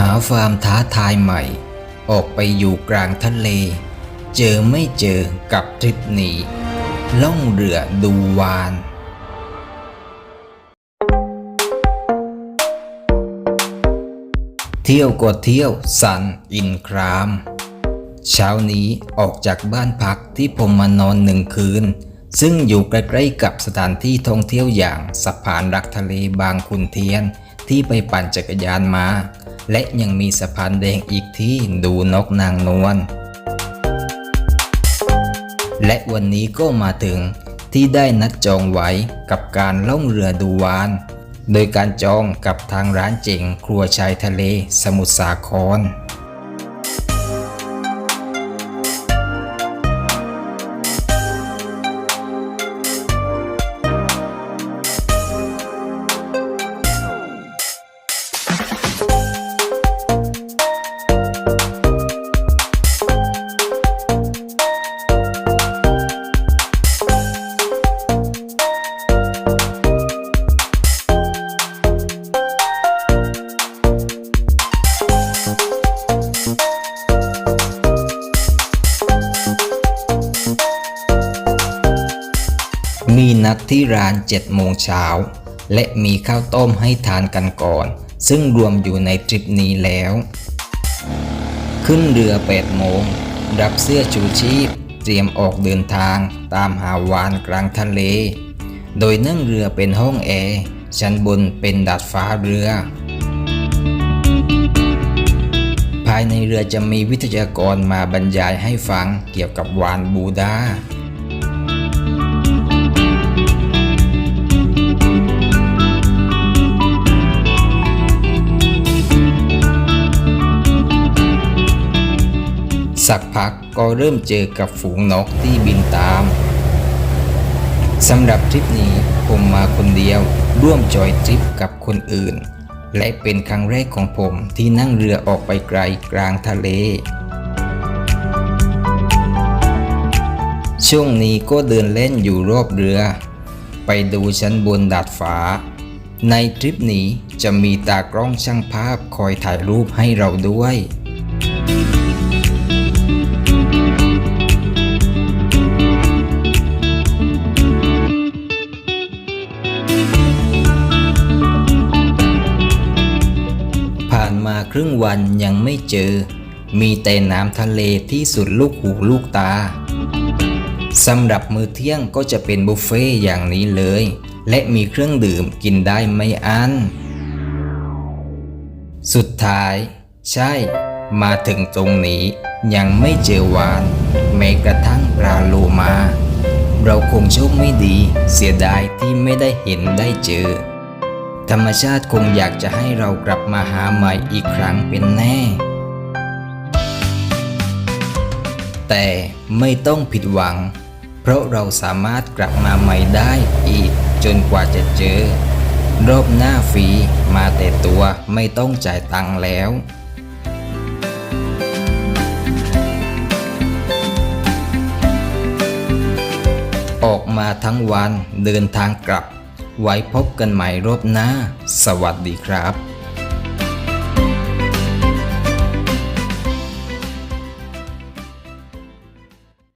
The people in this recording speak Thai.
หาฟามท้าทายใหม่ ออกไปอยู่กลางทะเล เจอไม่เจอกับทริปนี้ล่องเรือดูวานเที่ยวก็เที่ยวสันอินคราม เช้านี้ออกจากบ้านพักที่ผมมานอนหนึ่งคืน ซึ่งอยู่ใกล้ๆกับสถานที่ท่องเที่ยวอย่างสะพานรักทะเลบางขุนเทียนที่ไปปั่นจักรยานมา และยังมีสะพานแดงอีกที่ดูนกนางนวลและวันนี้ก็มาถึงที่ได้นัดจองไว้กับการล่องเรือดูวาน โดยการจองกับทางร้านเจ๋งครัวชายทะเลสมุทรสาคร มีนัดที่ร้าน7โมงเช้าและมีข้าวต้มให้ทานกันก่อน ซึ่งรวมอยู่ในทริปนี้แล้ว ขึ้นเรือ8โมง รับเสื้อชูชีพ เตรียมออกเดินทางตามหาวานกลางทะเล โดยนั่งเรือเป็นห้องแอร์ชั้นบนเป็นดาดฟ้าเรือ ภายในเรือจะมีวิทยากรมาบรรยายให้ฟังเกี่ยวกับวานบูดา สักพักก็เริ่มเจอกับฝูงนกที่บินตามสำหรับทริปนี้ผมมาคนเดียวร่วมจอยทริปกับคนอื่น และเป็นครั้งแรกของผมที่นั่งเรือออกไปไกลกลางทะเล ช่วงนี้ก็เดินเล่นอยู่รอบเรือ ไปดูชั้นบนดาดฟ้า ในทริปนี้จะมีตากล้องช่างภาพคอยถ่ายรูปให้เราด้วย ครึ่งวันยังไม่เจอ มีแต่น้ำทะเลที่สุดลูกหูลูกตาสำหรับมื้อเที่ยงก็จะเป็นบุฟเฟ่ต์อย่างนี้เลย และมีเครื่องดื่มกินได้ไม่อั้น สุดท้าย ใช่ มาถึงตรงนี้ยังไม่เจอวาน แม้กระทั่งปลาโลมา เราคงโชคไม่ดี เสียดายที่ไม่ได้เห็นได้เจอ ธรรมชาติคงอยากจะให้เรากลับมาหาใหม่อีกครั้งเป็นแน่ แต่ไม่ต้องผิดหวัง เพราะเราสามารถกลับมาใหม่ได้อีก จนกว่าจะเจอ รอบหน้าฟรีมาแต่ตัวไม่ต้องจ่ายตังค์แล้วออกมาทั้งวันเดินทางกลับ ไว้พบกันใหม่รอบหน้า สวัสดีครับ